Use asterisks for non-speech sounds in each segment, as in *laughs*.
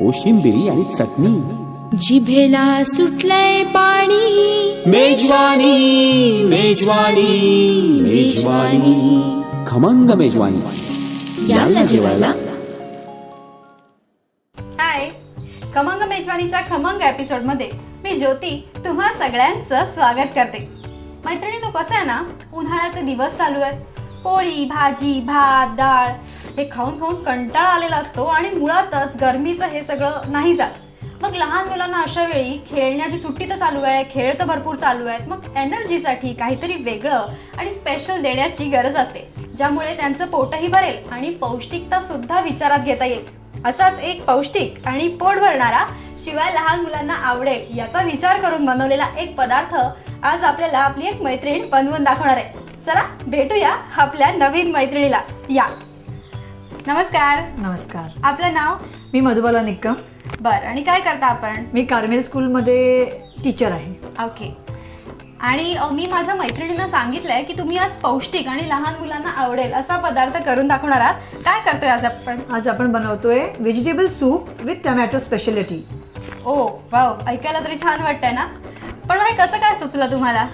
कोशिंबिरी आणि चटणी. जिभेला सुटलंय पाणी. मेजवानी मेजवानी मेजवानी. खमंग मेजवानी. याल जेवायला. हाय खमंग मेजवानीच्या खमंग एपिसोडमध्ये मी ज्योती तुम्हा सगळ्यांचं स्वागत करते. मैत्रिणीनो कसं आहे ना? उन्हाळ्याचे दिवस चालू आहेत. पोळी भाजी भात डाळ हे खाऊन खाऊन कंटाळा आलेला असतो आणि मुळातच गरमीचं हे सगळं नाही जात. मग लहान मुलांना अशा वेळी खेळण्याची सुट्टी तर चालू आहे खेळ तर भरपूर चालू आहेत. मग एनर्जीसाठी काहीतरी वेगळं आणि स्पेशल देण्याची गरज असते ज्यामुळे त्यांचं पोटही भरेल आणि पौष्टिकता सुद्धा विचारात घेता येईल. असाच एक पौष्टिक आणि पोट भरणारा शिवाय लहान मुलांना आवडेल याचा विचार करून बनवलेला एक पदार्थ आज आपल्याला आपली एक मैत्रीण बनवून दाखवणार आहे. चला भेटूया आपल्या नवीन मैत्रिणीला. या. नमस्कार. नमस्कार. आपलं नाव? मी मधुबाला निक्कम बर आणि काय करता आपण? मी कार्मेल स्कूलमध्ये टीचर आहे. ओके. आणि अ, मी माझ्या मैत्रिणींना सांगितलंय की तुम्ही आज पौष्टिक आणि लहान मुलांना आवडेल असा पदार्थ करून दाखवणार आहात. काय करतोय आज आपण? आज आपण बनवतोय vegetable soup with tomato speciality oh wow ऐकायला तरी छान वाटतंय ना? पण हे कसं काय सुचलं तुम्हाला?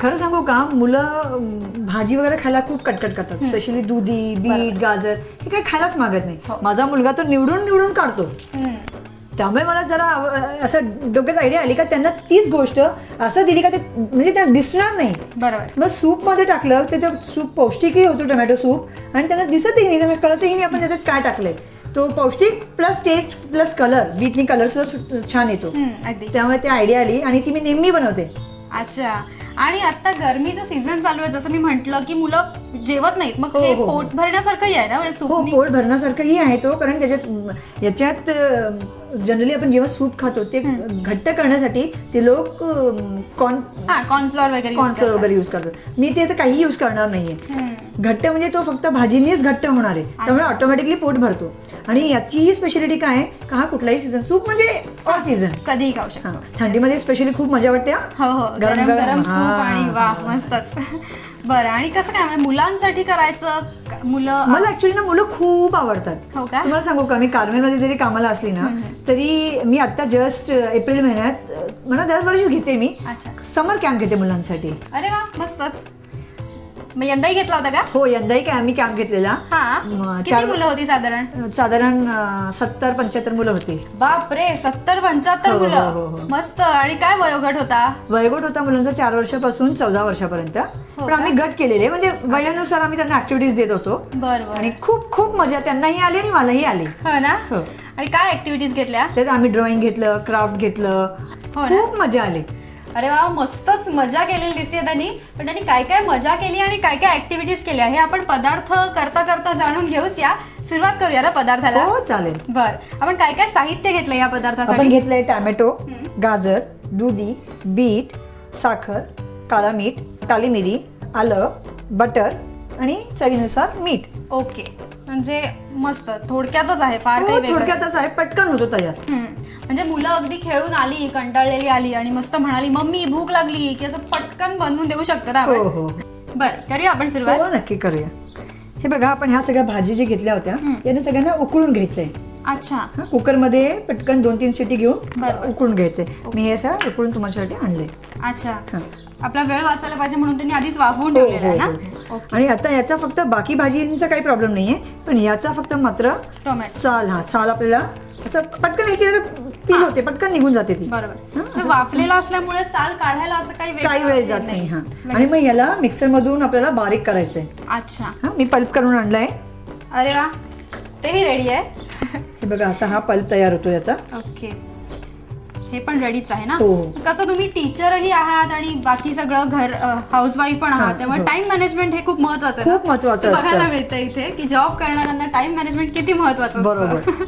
खरं सांगू का मुलं भाजी वगैरे खायला खूप कटकट करतात. स्पेशली दुधी बीट गाजर हे काही खायलाच मागत हो. नाही माझा मुलगा तो निवडून निवडून काढतो. त्यामुळे मला जरा असं डोक्यात आयडिया आली का त्यांना तीच गोष्ट असं दिली का ते म्हणजे त्या दिसणार नाही. बरोबर. मग सूपमध्ये टाकलं ते सूप पौष्टिकही होतो टोमॅटो सूप आणि त्यांना दिसतही नाही. त्यामुळे कळतही नाही आपण त्याच्यात काय टाकलंय. तो पौष्टिक प्लस टेस्ट प्लस कलर बीटनी कलर सुद्धा छान येतो. त्यामुळे ती आयडिया आली आणि ती मी नेहमी बनवते. अच्छा आणि आता गरमीचं सीझन चालू आहे जसं मी म्हंटल की मुलं जेवत नाहीत मग हो, हे हो. पोट भरण्यासारखंही आहे ना म्हणजे हो? पोट भरण्यासारखंही आहे तो कारण त्याच्यात याच्यात जनरली आपण जेव्हा सूप खातो ते घट्ट करण्यासाठी ते लोक कॉर्न कॉर्नफ्लॉर वगैरे करतात. वगैरे युज करतात. मी ते काही युज करणार नाहीये. घट्ट म्हणजे तो फक्त भाजीनेच घट्ट होणार आहे. त्यामुळे ऑटोमॅटिकली पोट भरतो. आणि याची ही स्पेशालिटी काय आहे? का हा कुठलाही सीझन सूप म्हणजे ऑल सीझन कधीही खाऊ शकतो. थंडीमध्ये स्पेशली खूप मजा वाटते हा. हो गरम- गरम. आणि वा मस्तच. बरं आणि कसं काय? म्हणजे मुलांसाठी करायचं? मुलं मला ऍक्च्युली ना मुलं खूप आवडतात. हो का? तुम्हाला सांगू का? मी कार्मेलमध्ये जरी कामाला असली ना तरी मी आता जस्ट एप्रिल महिन्यात मला दरवर्षीच घेते मी. अच्छा. समर कॅम्प घेते मुलांसाठी. अरे वा मस्तच. मग यंदाही घेतला होता का? हो यंदाही काय आम्ही कॅम्प घेतलेला. हा. म, किती चार- मुलं होती साधारण? साधारण सत्तर पंच्याहत्तर मुलं होती. बापरे सत्तर पंच्याहत्तर हो, हो, हो, मुलं. हो. मस्त. आणि काय वयोगट होता? वयोगट होता मुलांचा चार वर्षापासून चौदा वर्षापर्यंत. पण? आम्ही गट केलेले म्हणजे वयानुसार आम्ही त्यांना ऍक्टिव्हिटीज देत होतो. बरोबर आणि खूप खूप मजा. त्यांनाही आली आणि मलाही आली. हो ना? हो. आणि काय ऍक्टिव्हिटीज घेतल्या? त्यात आम्ही ड्रॉइंग घेतलं क्राफ्ट घेतलं. हो ना? खूप मजा आली. अरे वा मस्तच मजा केलेली दिसते त्यांनी पण त्यांनी काय काय मजा केली आणि काय काय ऍक्टिव्हिटीज केल्या? हे आपण पदार्थ करता करता जाणून घेऊच या. सुरुवात करूया ना पदार्थाला? हो चालेल. बर. आपण काय काय साहित्य घेतलं या आपण पदार्थासाठी घेतलंय टॅमॅटो गाजर दुधी बीट साखर काळा मीठ काली मिरी आलं बटर आणि चवीनुसार मीठ. ओके. म्हणजे मस्त थोडक्यातच आहे फार काही हो, वेगळं नाही. थोडक्यातच आहे पटकन होतो तयार. हम्म. म्हणजे मुलं अगदी खेळून आली कंटाळलेली आली आणि मस्त म्हणाली मम्मी भूक लागली की असं पटकन बनवून देऊ शकतो ना हो आपण. हो बरं करूया आपण सुरुवात? हो नक्की करूया. हे बघा आपण ह्या सगळ्या भाजी जे घेतल्या होत्या यांना सगळ्यांना उकळून घ्यायचंय. अच्छा. हा, कुकरमध्ये पटकन दोन तीन शिटी घेऊन. उकळून घ्यायचंय. मी हे असं उकळून तुमच्यासाठी आणलंय. अच्छा. हा. आपला वेळ वाचायला पाहिजे म्हणून त्यांनी आधीच वाफवून हो, ठेवलेला आहे हो, ना? हो. आणि आता याचा फक्त बाकी भाजींचा काही प्रॉब्लेम नाहीये पण याचा फक्त मात्र टोमॅटो चाल हा चाल आपल्याला असं पटकन हे केलं पील होते पटकन निघून जाते ती. बरोबर. तर वाफलेला असल्यामुळे साल काढायला असं काही काही वेळ जात नाही हा. लगेच. आणि मग याला मिक्सर मधून आपल्याला बारीक करायचंय. अच्छा. हा मी पल्प करून आणलाय. अरे वा. तेही रेडी आहे. हे बघा असा हा पल्प तयार होतो याचा. ओके हे पण रेडीच आहे ना हो, हो. कसं तुम्ही टीचरही आहात आणि बाकी सगळं घर हाऊसवाईफ पण हा, आहात त्यामुळे हो. टाइम मॅनेजमेंट हे खूप महत्वाचं आहे ना. खूप महत्वाचं बघायला. मिळतं इथे की जॉब करणाऱ्यांना टाइम मॅनेजमेंट किती महत्वाचं असतं. बरोबर.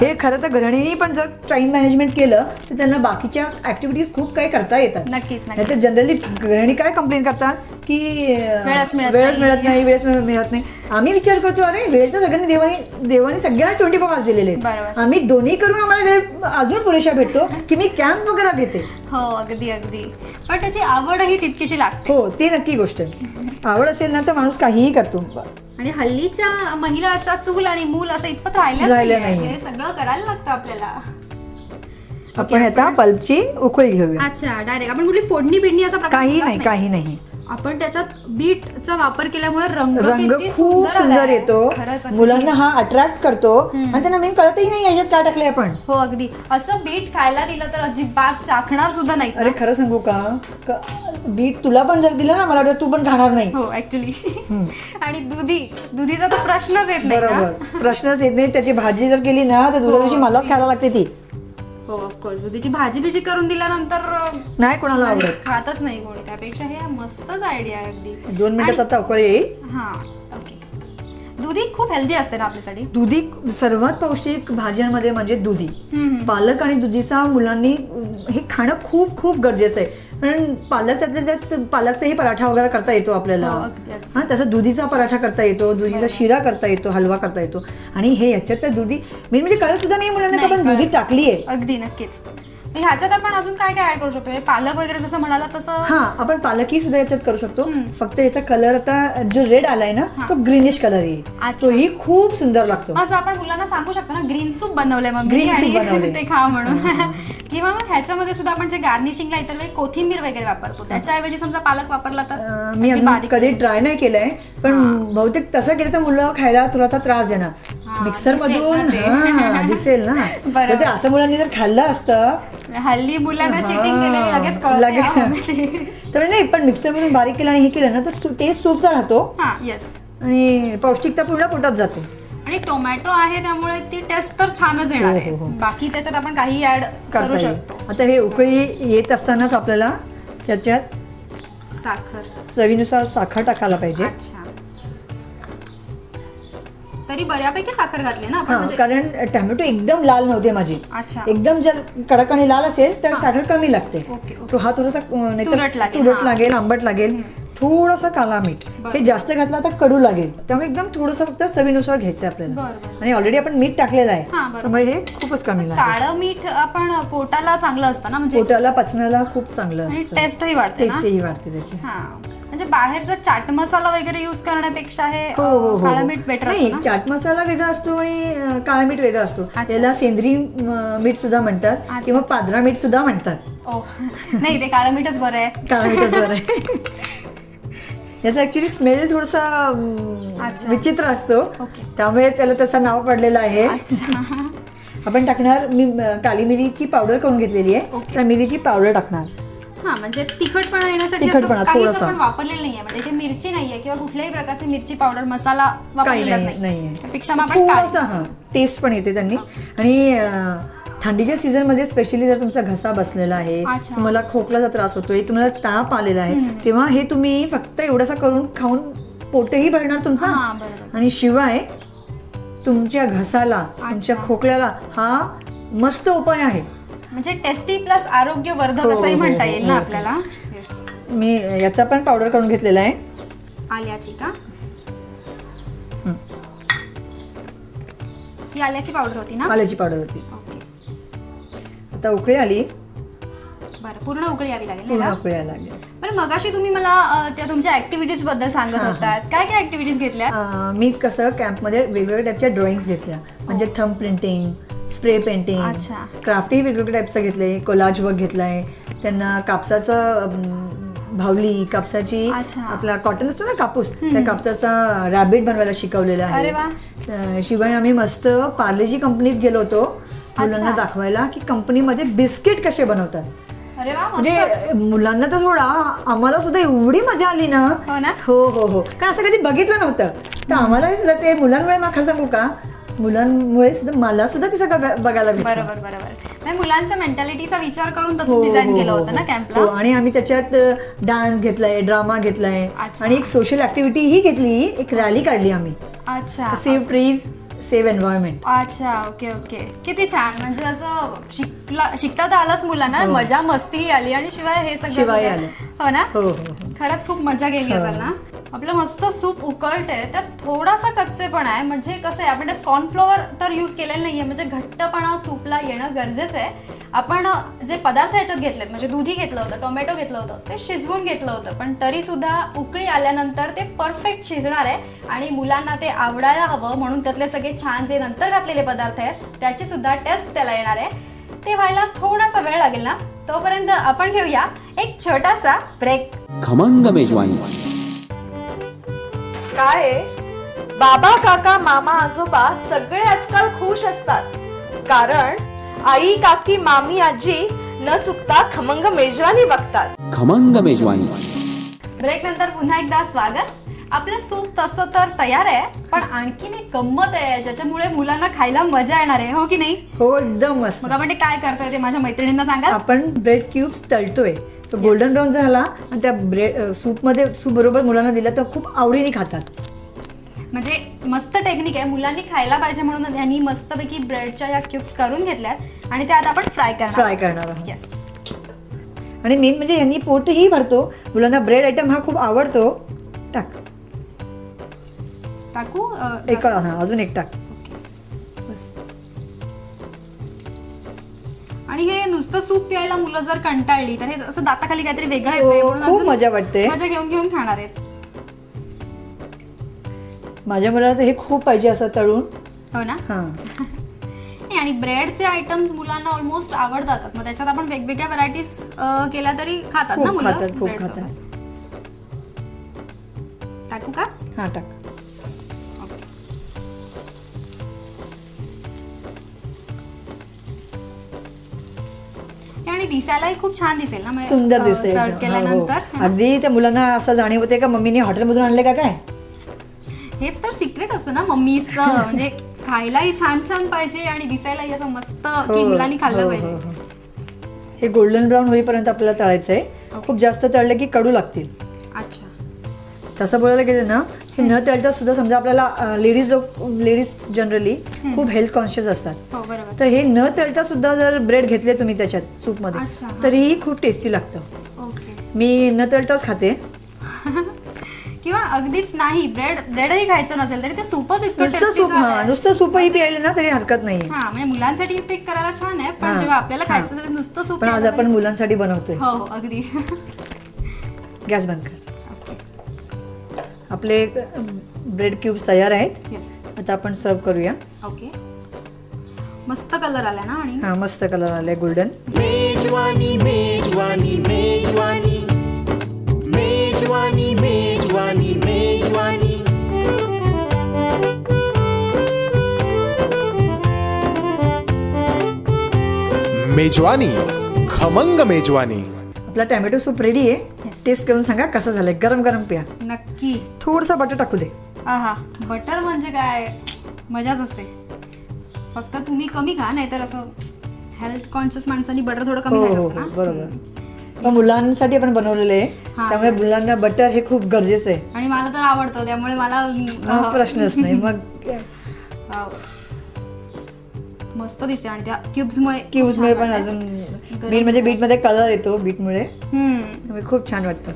हे खरं तर गृहिणींनी पण जर टाइम मॅनेजमेंट केलं तर त्यांना बाकीच्या ऍक्टिव्हिटीज खूप काही करता येतात नक्कीच नाही नक्कीच तर जनरली गृहिणी काय कंप्लेंट करतात की वेळच मिळत वेळच नाही. मिळत नाही वेळच मिळ- मिळत नाही. आम्ही विचार करतो अरे वेळ तर सगळ्यांनी देवानी देवानी सगळ्यांना ट्वेंटी फोर आवर्स दिलेले आहेत. आम्ही दोन्ही करून आम्हाला वेळ अजून पुरेशा भेटतो की मी कॅम्प वगैरे घेते. हो अगदी अगदी. पण त्याची आवडही तितकीशी लागते. हो ती नक्की गोष्ट आहे. आवड असेल ना तर माणूस काहीही करतो. आणि हल्लीच्या महिला अशा चूल आणि मूल असं इतपत राहिलं सगळं करायला लागतं आपल्याला. आपण आता पल्पची उकळी घेऊया. अच्छा डायरेक्ट. आपण कुठली फोडणी बिडणी असा काही नाही काही नाही. आपण त्याच्यात बीटचा वापर केल्यामुळे रंग रंग खूप सुंदर. येतो. मुलांना हा अट्रॅक्ट करतो. आणि त्यांना मेन कळतही नाही याच्यात काय टाकले आपण. हो अगदी. असं बीट खायला दिलं तर अजिबात चाखणार सुद्धा नाही अरे खरं सांगू का? बीट तुला पण जर दिलं ना मला वाटतं तू पण खाणार नाही. हो ऍक्च्युली आणि दुधी. दुधीचा तर प्रश्नच येत नाही बरोबर. प्रश्नच येत नाही. त्याची भाजी जर केली ना तर दुसऱ्या दिवशी मलाच खायला लागते ती. हो ऑफकोर्स दुधीची भाजी बिजी करून दिल्यानंतर नाही कोणाला आवडत? खातच नाही कोणी. त्यापेक्षा हे मस्तच आयडिया आहे अगदी. दोन मिनिटात आता उकळी येईल. हा ओके दुधी खूप हेल्दी असते ना आपल्यासाठी? दुधी सर्वात पौष्टिक भाज्यांमध्ये म्हणजे दुधी. पालक आणि दुधीचा मुलांनी हे खाणं खूप खूप गरजेचं आहे. कारण पालक त्यातल्या त्यात पालकचाही पराठा वगैरे करता येतो आपल्याला. हो. हा त्याचा दुधीचा पराठा करता येतो दुधीचा शिरा करता येतो हलवा करता येतो. आणि हे याच्यात तर दुधी मेन म्हणजे कळत सुद्धा नाही मुलांना आपण. दुधी टाकली आहे अगदी नक्कीच. ह्याच्यात आपण अजून काय काय ऍड करू शकतो हे पालक वगैरे जसं म्हणाला तसं हा आपण पालकही सुद्धा याच्यात करू शकतो. फक्त याचा कलर आता जो रेड आलाय ना. तो ग्रीनिश कलर येईल अच्छा. तोही खूप सुंदर लागतो असं आपण मुलांना सांगू शकतो ना ग्रीन सूप बनवलंय मग Green soup बनवलंय. *laughs* ते खा म्हणून *laughs* किंवा मग ह्याच्यामध्ये सुद्धा आपण जे गार्निशिंगला इतर वेळी कोथिंबीर वगैरे वापरतो त्याच्याऐवजी समजा पालक वापरला तर अं, मी अगदी अजून बारीक कधी. ट्राय नाही केलंय पण बहुतेक तसं केलं तर मुलं खायला थोडासा त्रास देणार मिक्सर मधून. हा, दिसेल ना. *laughs* बरोबर. तर ते असं मुलांनी जर खाल्लं असतं हल्ली मुलांना चिटिंग केलेली लगेच हा, *laughs* तर नाही पण मिक्सर मधून बारीक केलं आणि हे केलं ना तर टेस्ट सूपचा राहतो. हा येस आणि पौष्टिकता पूर्ण पोटात जाते. आणि टोमॅटो आहे त्यामुळे ती टेस्ट तर छानच येणार हो, आहे. हो, हो. बाकी त्याच्यात आपण काही ऍड करता करू येईल. शकतो. आता हे उकळी येत असतानाच आपल्याला त्याच्यात साखर. चवीनुसार साखर टाकायला पाहिजे. अच्छा. तरी बऱ्यापैकी साखर घातली ना आपण? हा म्हणजे कारण टॅमॅटो एकदम लाल नव्हते माझे. अच्छा. एकदम जर कडक आणि लाल असेल तर साखर कमी लागते. Okay, okay. तो हा थोडासा अं, नाहीतर तुरट लागेल, तुरट हा. लागेल आंबट लागेल. थोडासा काला मीठ. बरं. हे जास्त घातला तर कडू लागेल. त्यामुळे एकदम थोडंसं फक्त चवीनुसार घ्यायचं आपल्याला. बरं. आणि ऑलरेडी आपण मीठ टाकलेलं आहे. बरं. त्यामुळे हे खूपच कमी लागेल. काळं मीठ आपण पोटाला चांगलं असतं ना म्हणजे पोटाला पचनाला खूप चांगलं आणि असतं. टेस्टही वाढते ना? टेस्टही वाढते त्याची. हा. बाहेरचा चाट मसाला वगैरे युज करण्यापेक्षा हे हो हो हो काळं मीठ बेटर नाही असतं ना? चाट मसाला वेगळा असतो आणि काळा मीठ वेगळा असतो. अच्छा. त्याला सेंद्री अं, मीठ सुद्धा म्हणतात अच्छा, किंवा पाद्रा मीठ सुद्धा म्हणतात. ओ नाही ते काळं मीठच बरं आहे. काळा मीठच बरं आहे. *laughs* याचा ऍक्च्युली स्मेल थोडासा अं. विचित्र असतो. ओके. त्यामुळे त्याला तसं नाव पडलेलं आहे. अच्छा. आपण टाकणार मी अं, काली मिरीची पावडर करून घेतलेली आहे. ओके. त्या मिरीची पावडर टाकणार. हा म्हणजे तिखटपणा येण्यासाठी तिखटपणा, काहीच थोडासा. आपण वापरलेलं नाहीये. म्हणजे इथे मिरची नाहीये किंवा कुठल्याही प्रकारची मिरची पावडर मसाला काही वापरलेलाच नाही नाही नाहीये. त्यापेक्षा मग आपण काळी- थोडासा हा टेस्ट पण येते त्यांनी. आणि अं, थंडीच्या सीझनमध्ये स्पेशली जर तुमचा घसा बसलेला आहे अच्छा. तुम्हाला खोकलाचा त्रास होतोय तुम्हाला ताप आलेला आहे तेव्हा हे तुम्ही फक्त एवढंसा करून खाऊन पोटही भरणार तुमचा. हा बरोबर. आणि शिवाय तुमच्या घसाला तुमच्या खोकल्याला हा मस्त उपाय आहे. म्हणजे टेस्टी प्लस आरोग्यवर्धक हो, असंही हो, म्हणता हो, येईल ना हो. आपल्याला? Yes. मी याचा पण पावडर करून घेतलेला आहे. आल्याची का? ही. आल्याची पावडर होती ना? आल्याची पावडर होती. ओके आता उकळी आली. बरं पूर्ण उकळी यावी लागेल पूर्ण ना उकळी यायला लागली. बरं मगाशी तुम्ही मला अं, त्या तुमच्या ऍक्टिव्हिटीजबद्दल सांगत हा. होतात. काय काय ऍक्टिव्हिटीज घेतल्या अं, मी कसं कॅम्पमध्ये वेगवेगळ्या टाईपच्या ड्रॉइंग्स घेतल्या. म्हणजे थंब प्रिंटिंग स्प्रे पेंटिंग अच्छा. क्राफ्टही वेगवेगळ्या टाईपचं घेतले कोलाज वर्क घेतलाय. त्यांना कापसाचं भावली कापसाची. आपला कॉटन असतो ना कापूस त्या कापसाचा रॅबिट बनवायला शिकवलेला आहे. शिवाय आम्ही मस्त पार्लेजी कंपनीत गेलो होतो. मुलांना. दाखवायला की कंपनीमध्ये बिस्किट कसे बनवतात. म्हणजे मुलांना तर सोडा आम्हाला सुद्धा एवढी मजा आली ना. हो? हो हो हो. कारण असं कधी बघितलं नव्हतं. तर आम्हाला सुद्धा ते मुलांमुळे मग खरं सांगू का? मुलांमुळे सुद्धा मला सुद्धा ते सगळं बघायला भेटलं. बरोबर बरोबर मुलांच्या मेंटॅलिटीचा विचार करून हो, तसं डिझाईन हो, केलं हो, होतं ना हो. कॅम्पला हो आणि आम्ही त्याच्यात डान्स घेतलाय ड्रामा घेतलाय अच्छा. आणि एक सोशल ऍक्टिव्हिटी ही घेतली एक रॅली काढली आम्ही अच्छा सेव्ह ट्रीज सेव्ह एन्व्हायरमेंट अच्छा ओके ओके किती छान म्हणजे असं शिकला शिकता तर आलंच मुलांना हो. मजा मस्तीही आली आणि शिवाय हे सगळं शिवाय आलं. हो ना हो हो हो खरंच खूप मजा गेली हो. असेल ना आपलं मस्त सूप उकळते त्यात थोडासा कच्चेपणा आहे. म्हणजे कसं आहे आपण त्यात कॉर्नफ्लॉवर तर युज केलेलं नाहीये. म्हणजे घट्टपणा सूपला येणं गरजेचं आहे. आपण जे पदार्थ याच्यात घेतलेत म्हणजे दुधी घेतलं होतं टोमॅटो घेतलं होतं ते शिजवून घेतलं होतं. पण तरी सुद्धा उकळी आल्यानंतर ते परफेक्ट शिजणार आहे. आणि मुलांना ते आवडायला हवं म्हणून त्यातले सगळे छान जे नंतर घातलेले पदार्थ आहेत त्याची सुद्धा टेस्ट त्याला येणार आहे. ते व्हायला थोडासा वेळ लागेल ना? तोपर्यंत आपण घेऊया एक छोटासा ब्रेक खमंग मेजवानी. काय आहे? बाबा काका मामा आजोबा सगळे आजकाल खुश असतात. कारण आई काकी मामी आजी न चुकता खमंग मेजवानी बघतात. खमंग मेजवानी. ब्रेक नंतर पुन्हा एकदा स्वागत. आपलं सूप तसं तर तयार आहे पण आणखीन एक गंमत आहे ज्याच्यामुळे मुलांना खायला मजा येणार आहे हो की नाही? हो एकदम मस्त. मग आपण ते काय करतोय ते माझ्या मैत्रिणींना सांगा. आपण ब्रेड क्यूब्स तळतोय. तो गोल्डन ब्राऊन झाला आणि त्या ब्रेड सूपमध्ये सूप बरोबर मुलांना दिला तर खूप आवडीने खातात. म्हणजे मस्त टेक्निक आहे. मुलांनी खायला पाहिजे म्हणून यांनी मस्तपैकी ब्रेडच्या या क्यूब्स करून घेतल्यात आणि त्या आता आपण फ्राय करणार फ्राय करणार आहोत. आणि मेन म्हणजे यांनी पोटही भरतो. मुलांना ब्रेड आयटम हा खूप आवडतो. टाक. टाकू? एक अजून एक टाक. आणि हे नुसतं सूप प्यायला मुलं जर कंटाळली तर हे असं दाताखाली काहीतरी वेगळं हो, येते म्हणून खूप अजून मजा वाटते. मजा घेऊन घेऊन खाणार आहेत. माझ्या मुलाला तर हे खूप पाहिजे असं तळून. हो ना? हा. *laughs* नाही, आणि ब्रेडचे आयटम्स मुलांना ऑलमोस्ट आवडतातच. मग त्याच्यात आपण वेगवेगळ्या व्हरायटीज केल्या तरी खातात ना खूप मुलं खातात खूप bread खातात. सोबत. टाकू का? हा टाक. दिसायलाही खूप छान दिसेल ना म्हणजे, सुंदर अं, serve. हो, केल्यानंतर. हो. अगदी त्या मुलांना असं जाणीव होते का मम्मीने हॉटेलमधून आणले का काय? हेच तर सिक्रेट असतं ना मम्मीचं. *laughs* म्हणजे खायलाही छान छान पाहिजे आणि दिसायलाही असं मस्त की हो, मुलांनी खाल्लं हो, पाहिजे. हो, गोल्डन ब्राऊन होईपर्यंत आपल्याला तळायचंय. खूप जास्त तळलं की कडू लागतील. अच्छा. तसं बोलायला गेलं ना की न तळता सुद्धा समजा आपल्याला लेडीज लोक लेडीज जनरली खूप हेल्थ कॉन्शियस असतात. हो बरोबर. तर हे न तळता सुद्धा जर ब्रेड घेतले तुम्ही त्याच्यात सूपमध्ये अच्छा, हा. तरीही खूप टेस्टी लागतं. ओके. मी न तळताच खाते. *laughs* किंवा अगदीच नाही ब्रेड ब्रेडही खायचं नसेल तरी ते सूपच इतकं नुसतं टेस्टी सूप हा नुसतं सूपही प्यायलं ना तरी हरकत नाही हा म्हणजे मुलांसाठी हे ट्रिक करायला छान आहे पण हा, जेव्हा आपल्याला. खायचं असेल तर नुसतं सूप पण आज आपण मुलांसाठी बनवतोय. हो हो अगदी. *laughs* गॅस बंद कर. आपले ब्रेड क्यूब्स तयार आहेत. येस आता आपण सर्व करूया. ओके मस्त कलर आला ना आणि? हा मस्त कलर आलाय गोल्डन मेजवानी मेजवानी मेजवानी. मेजवानी मेजवानी मेजवानी. मेजवानी खमंग मेजवानी. आपला टॅमॅटो सूप रेडी आहे. टेस्ट करून सांगा कसं झालंय. गरम गरम प्या. नक्की. थोडसा बटर टाकू दे. हा बटर म्हणजे काय? मजाच असते. फक्त तुम्ही कमी खा नाहीतर असं हेल्थ कॉन्शियस माणसांनी बटर थोडं हो कमी हो खायचं हो असतं ना. बरोबर. मुलांसाठी आपण बनवलेलं हा, त्यामुळे. मुलांना बटर हे खूप गरजेचं आहे. आणि मला तर आवडतं त्यामुळे मला हा, प्रश्नच नाही. मग. *laughs* मस्त दिसते आणि त्या क्यूब्स मुळे क्यूज मुळे पण अजून बीट म्हणजे बीटमध्ये कलर येतो बीट मुळे हम्म. त्यामुळे खूप छान वाटतं.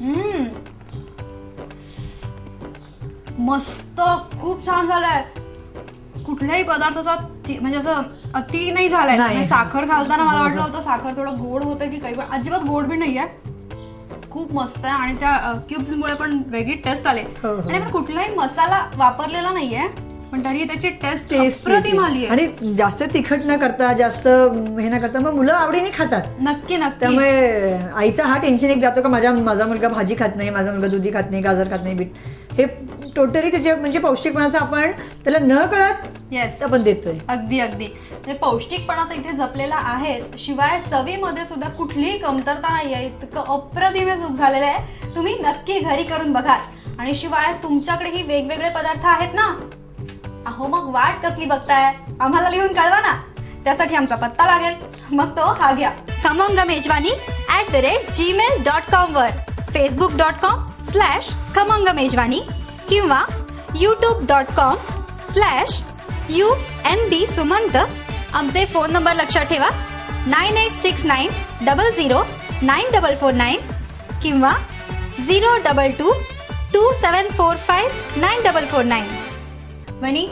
हम्म. मस्त खूप छान झालंय. कुठल्याही पदार्थाचा म्हणजे असं अति नाही झालाय. साखर घालताना मला वाटलं *laughs* होतं साखर थोडं गोड होतं की काही पण. अजिबात गोड बी नाहीये. खूप मस्त आहे आणि त्या क्यूब्स मुळे पण वेगळी टेस्ट आले. हो, हो. आणि आपण कुठलाही मसाला वापरलेला नाहीये पण तरी त्याची टेस्ट टेस्ट अप्रतिम आली आणि जास्त तिखट न करता जास्त हे न करता मग मुलं आवडीने खातात. नक्की नक्की. त्यामुळे आईचा हा टेन्शन एक जातो का माझ्या माझा मुलगा भाजी खात नाही माझा मुलगा दुधी खात नाही गाजर खात नाही बीट. हे टोटली त्याचे म्हणजे पौष्टिकपणाचं आपण त्याला न कळत येस आपण देतोय. अगदी अगदी. म्हणजे पौष्टिकपणा तर इथे जपलेला आहेच. शिवाय चवीमध्ये सुद्धा कुठलीही कमतरता नाही आहे इतकं अप्रतिम हे सूप झालेलं आहे. तुम्ही नक्की घरी करून बघा आणि शिवाय तुमच्याकडेही वेगवेगळे पदार्थ आहेत ना? अहो मग वाट कसली बघताय? आम्हाला लिहून कळवा ना. त्यासाठी आमचा पत्ता लागेल. मग तो हा घ्या. Khamang Mejwani at the rate Gmail dot कॉमवर Facebook dot com slash Khamang Mejwani किंवा YouTube dot com slash U N B Sumant आमचे फोन नंबर लक्षात ठेवा nine eight six nine double zero nine double four nine किंवा zero double two two seven four five nine double four nine one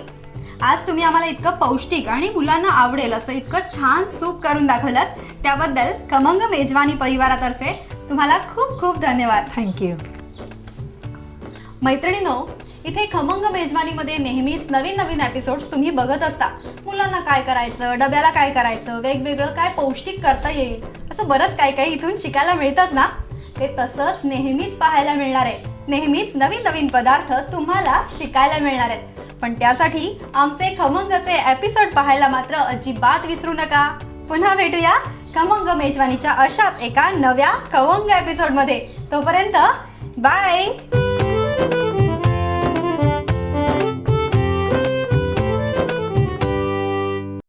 आज तुम्ही आम्हाला इतकं पौष्टिक आणि मुलांना आवडेल असं इतकं छान सूप करून दाखवलं त्याबद्दल खमंग मेजवानी परिवारातर्फे तुम्हाला खूप खूप धन्यवाद. थँक्यू मैत्रिणीनो इथे खमंग मेजवानीमध्ये नेहमीच नवीन नवीन एपिसोड्स तुम्ही बघत असता. मुलांना काय करायचं डब्याला काय करायचं वेगवेगळं काय पौष्टिक करता येईल असं बरंच काय काय इथून शिकायला मिळतच ना? ते तसंच नेहमीच पाहायला मिळणार आहे. नेहमीच नवीन नवीन पदार्थ तुम्हाला शिकायला मिळणार आहेत. पण त्यासाठी आमचे खमंगचे एपिसोड पाहायला मात्र अजिबात विसरू नका. पुन्हा भेटूया खमंग मेजवानीच्या अशाच एका नव्या खमंग एपिसोडमध्ये तोपर्यंत बाय Thank you.